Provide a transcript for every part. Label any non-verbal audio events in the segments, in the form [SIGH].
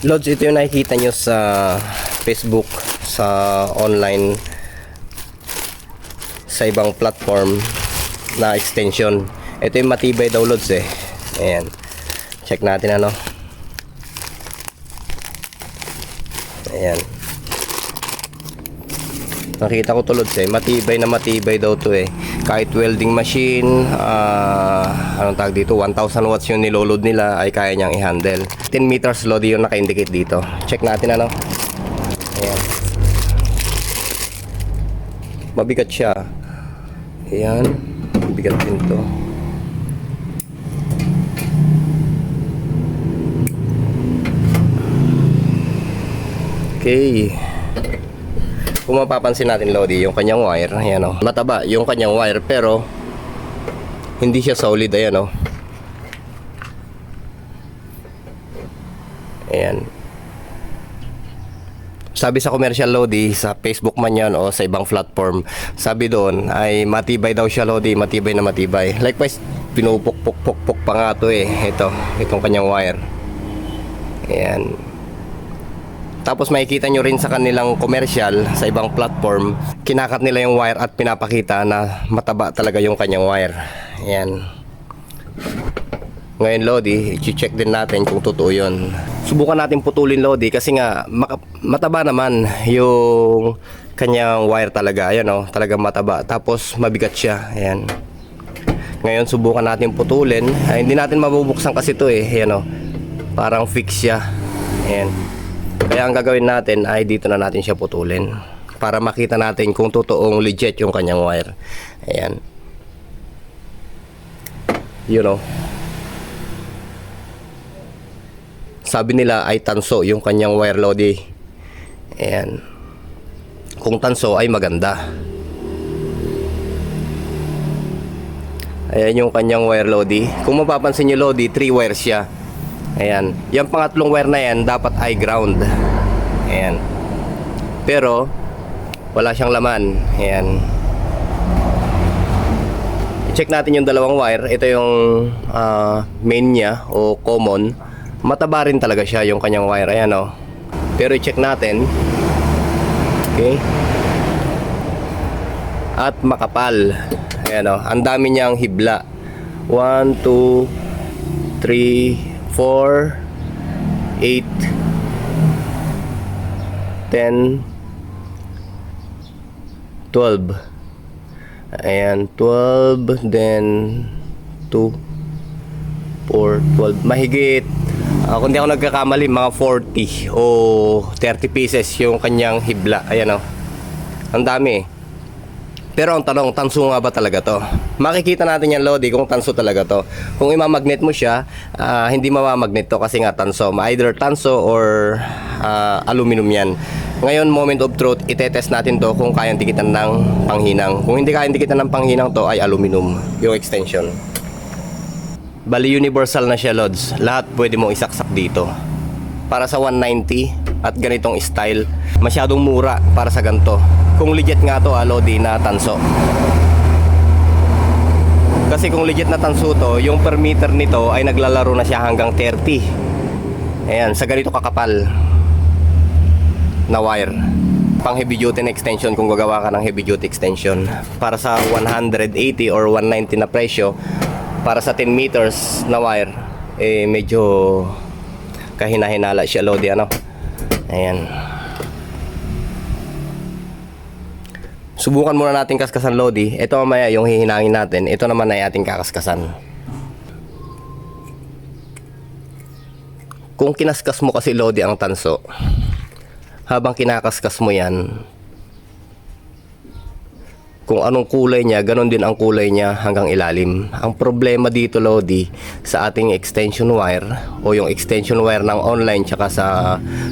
Lods, ito yung nakikita nyo sa Facebook, sa online, sa ibang platform na extension. Ito yung matibay daw Lods eh. Ayan. Check natin ano. Ayan. Nakita ko to Lods eh. Matibay na matibay daw to eh. Kahit welding machine, ah, anong tawag dito, 1000 watts yung niloload nila ay kaya niyang i-handle. 10 meters load yung naka-indicate dito. Check natin ano. Ayan. Mabigat siya. Ayan. Mabigat din to. Okay. Kung mapapansin natin Lodi, yung kanyang wire, ayan o. Mataba yung kanyang wire pero hindi siya solid, ayan o. Ayan. Sabi sa commercial Lodi, sa Facebook man yan o sa ibang platform, sabi doon ay matibay daw siya Lodi, matibay na matibay. Likewise, pinupuk-puk-puk-puk pa nga to eh. Ito, itong kanyang wire. Ayan. Tapos makikita nyo rin sa kanilang commercial sa ibang platform, kinakat nila yung wire at pinapakita na mataba talaga yung kanyang wire. Ayan. Ngayon Lodi, i-check din natin kung totoo yun. Subukan natin putulin Lodi kasi nga mataba naman yung kanyang wire talaga. Ayan o, talagang mataba. Tapos mabigat siya. Ayan. Ngayon subukan natin putulin. Ay, hindi natin mabubuksan kasi ito eh. Ayan o. Parang fix siya. Ayan. Kaya ang gagawin natin ay dito na natin siya putulin para makita natin kung totoong legit yung kanyang wire. Ayan. You know. Sabi nila ay tanso yung kanyang wire lodi. Ayan. Kung tanso ay maganda. Ayan yung kanyang wire lodi. Kung mapapansin nyo lodi, 3 wires siya. Ayan. Yung pangatlong wire na yan, dapat ay ground. Ayan. Pero, wala siyang laman. Ayan. I-check natin yung dalawang wire. Ito yung ah, main niya o common. Mataba rin talaga siya yung kanyang wire. Ayan o. Pero i-check natin. Okay. At makapal. Ayan o. Ang dami niyang hibla. 1, 2, 3, 4, 8, 10, 12. Ayan, 12, then 2, 4, 12. Mahigit, ah, kung di ako nagkakamali, mga 40 o 30 pieces yung kanyang hibla. Ayan o. Ang dami eh. Pero ang tanong, tanso nga ba talaga to? Makikita natin yan, Lodi, kung tanso talaga to. Kung imamagnet mo siya, ah, hindi mamamagnet to kasi nga tanso. Either tanso or ah, aluminum yan. Ngayon, moment of truth, itetest natin to kung kayang dikitan ng panghinang. Kung hindi kayang dikitan ng panghinang to, ay aluminum, yung extension. Bali universal na siya, Lods. Lahat pwede mong isaksak dito. Para sa 190 at ganitong style, masyadong mura para sa ganito. Kung legit nga to, ah, Lodi, na tanso. Kasi kung legit na tanso to, yung per meter nito ay naglalaro na siya hanggang 30. Ayan, sa ganito kakapal na wire. Pang heavy duty na extension kung gagawa ka ng heavy duty extension. Para sa 180 or 190 na presyo, para sa 10 meters na wire, eh medyo kahina-hinala siya Lodi ano. Ayan. Subukan muna natin kaskasan Lodi. Ito mamaya yung hihinangin natin. Ito naman ay ating kakaskasan. Kung kinaskas mo kasi Lodi ang tanso, habang kinakaskas mo yan, kung anong kulay niya, ganon din ang kulay niya hanggang ilalim. Ang problema dito, Lodi, sa ating extension wire o yung extension wire ng online tsaka sa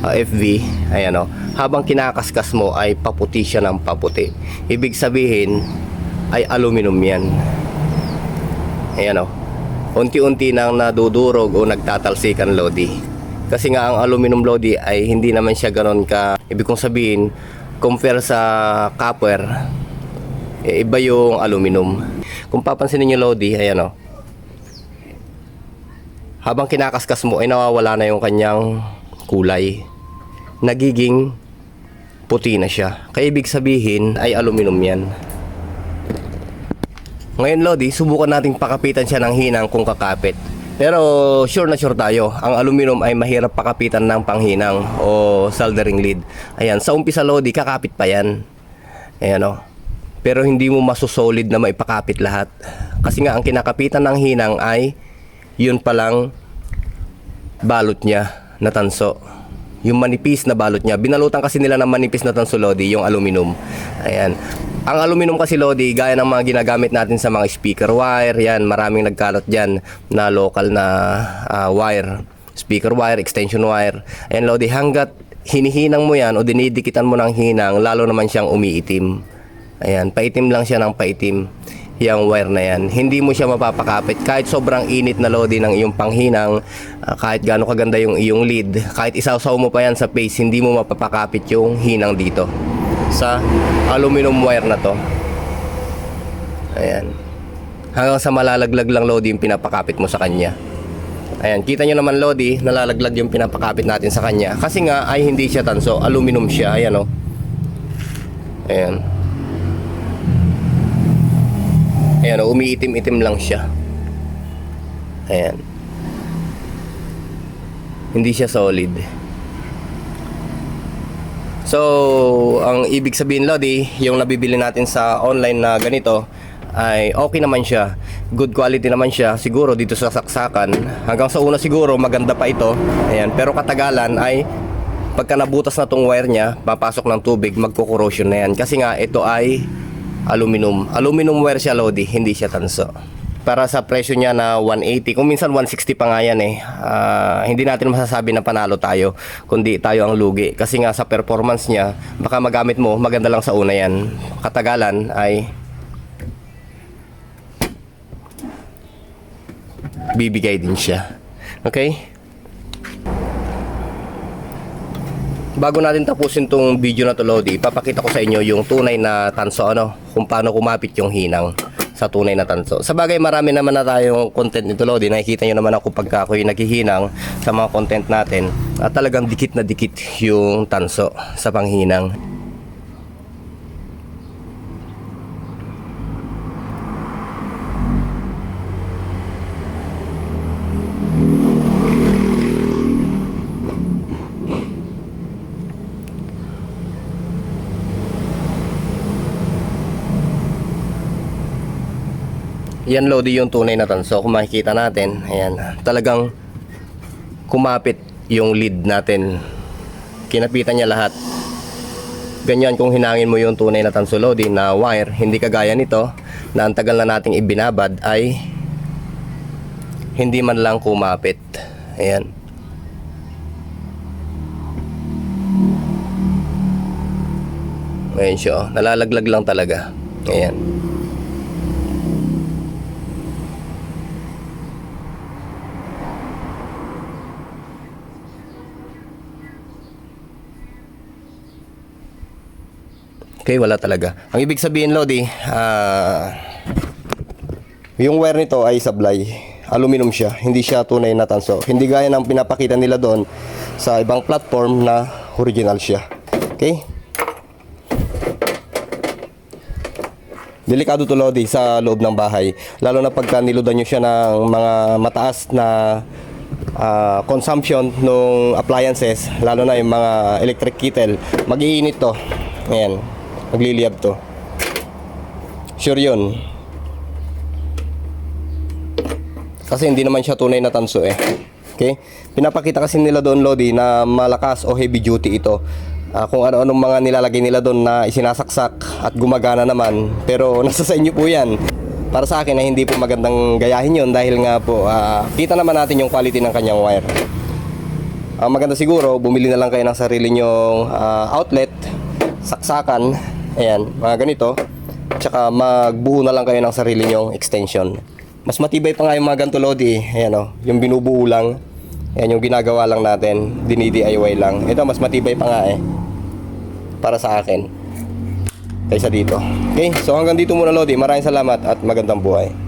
uh, FV, ayan o, habang kinakaskas mo ay paputi siya ng paputi. Ibig sabihin ay aluminum yan. Ayan o, unti-unti nang nadudurog o nagtatalsikan, Lodi. Kasi nga ang aluminum Lodi ay hindi naman siya ganon ka, ibig kong sabihin, compare sa copper, eh, iba yung aluminum. Kung papansin niyo Lodi, ayan o. Habang kinakaskas mo, ay nawawala na yung kanyang kulay. Nagiging puti na siya. Kaya ibig sabihin ay aluminum yan. Ngayon Lodi, subukan nating pakapitan siya ng hinang kung kakapit. Pero sure na sure tayo, ang aluminum ay mahirap pakapitan ng panghinang o soldering lead. Ayan, sa umpisa Lodi, kakapit pa yan. Ayan o. Pero hindi mo masusolid na maipakapit lahat. Kasi nga ang kinakapitan ng hinang ay yun palang balot niya na tanso. Yung manipis na balot niya. Binalutan kasi nila ng manipis na tanso Lodi, yung aluminum. Ayan. Ang aluminum kasi Lodi, gaya ng mga ginagamit natin sa mga speaker wire, yan, maraming nagkalot dyan na local na ah, wire. Speaker wire, extension wire. Ayan Lodi, hanggat hinihinang mo yan o dinidikitan mo ng hinang, lalo naman siyang umiitim. Ayan, paitim lang siya ng paitim yung wire na yan. Hindi mo siya mapapakapit kahit sobrang init na lodi ng iyong panghinang, ah, kahit gaano kaganda yung iyong lead, kahit isawsaw mo pa yan sa face, hindi mo mapapakapit yung hinang dito sa aluminum wire na to. Ayan. Hanggang sa malalaglag lang lodi yung pinapakapit mo sa kanya. Ayan, kita nyo naman Lodi, nalalaglag yung pinapakapit natin sa kanya. Kasi nga ay hindi siya tanso, aluminum siya. Ayan o. Ayan. Ayan umiitim-itim lang siya. Ayan. Hindi siya solid. So, ang ibig sabihin Lodi, yung nabibili natin sa online na ganito, ay okay naman siya. Good quality naman siya. Siguro dito sa saksakan. Hanggang sa una siguro maganda pa ito. Ayan. Pero katagalan ay pagka nabutas na tong wire niya, papasok ng tubig, magko-corrosion na yan. Kasi nga ito ay aluminum. Aluminum wire siya Lodi, hindi siya tanso. Para sa presyo niya na 180, kung minsan 160 pa nga yan eh. Ah, hindi natin masasabi na panalo tayo, kundi tayo ang lugi. Kasi nga sa performance niya, baka magamit mo, maganda lang sa una yan. Katagalan ay bibigay din siya. Okay? Bago natin tapusin tong video na to Lodi, papakita ko sa inyo yung tunay na tanso ano, kung paano kumapit yung hinang sa tunay na tanso. Sa bagay marami naman na tayong content nito Lodi, nakikita nyo naman ako pagka ako yung naghihinang sa mga content natin at talagang dikit na dikit yung tanso sa panghinang. Yan Lodi yung tunay na tanso. Kung makikita natin, ayan, talagang kumapit yung lead natin. Kinapitan niya lahat. Ganyan kung hinangin mo yung tunay na tanso Lodi na wire, hindi kagaya nito na ang tagal na nating ibinabad ay hindi man lang kumapit. Ayan. Ayan siya, oh. nalalaglag lang talaga. Ayan. Okay, wala talaga. Ang ibig sabihin, Lodi, ah, yung wire nito ay sablay. Aluminum siya, hindi siya tunay na tanso. Hindi gaya ng pinapakita nila doon sa ibang platform na original siya. Okay? Delikado to Lodi sa loob ng bahay. Lalo na pagka niludan nyo siya ng mga mataas na ah, consumption ng appliances, lalo na yung mga electric kettle, mag-iinit to. Ayan, magliliyab to. Sure yun. Kasi hindi naman siya tunay na tanso eh. Okay? Pinapakita kasi nila doon Lodi na malakas o heavy duty ito. Ah, kung ano-anong mga nilalagay nila doon na isinasaksak at gumagana naman. Pero [LAUGHS] nasa sa inyo po yan. Para sa akin na hindi po magandang gayahin yun dahil nga po ah, kita naman natin yung quality ng kanyang wire. Ang maganda siguro, bumili na lang kayo ng sarili nyong ah, outlet, saksakan, ayan, mga ganito. Tsaka magbuo na lang kayo ng sarili nyong extension. Mas matibay pa nga yung mga ganito Lodi, ayan o, yung binubuo lang. Ayan yung ginagawa lang natin, dini-DIY lang. Ito mas matibay pa nga eh. Para sa akin. Kaysa dito. Okay, so hanggang dito muna Lodi. Maraming salamat at magandang buhay.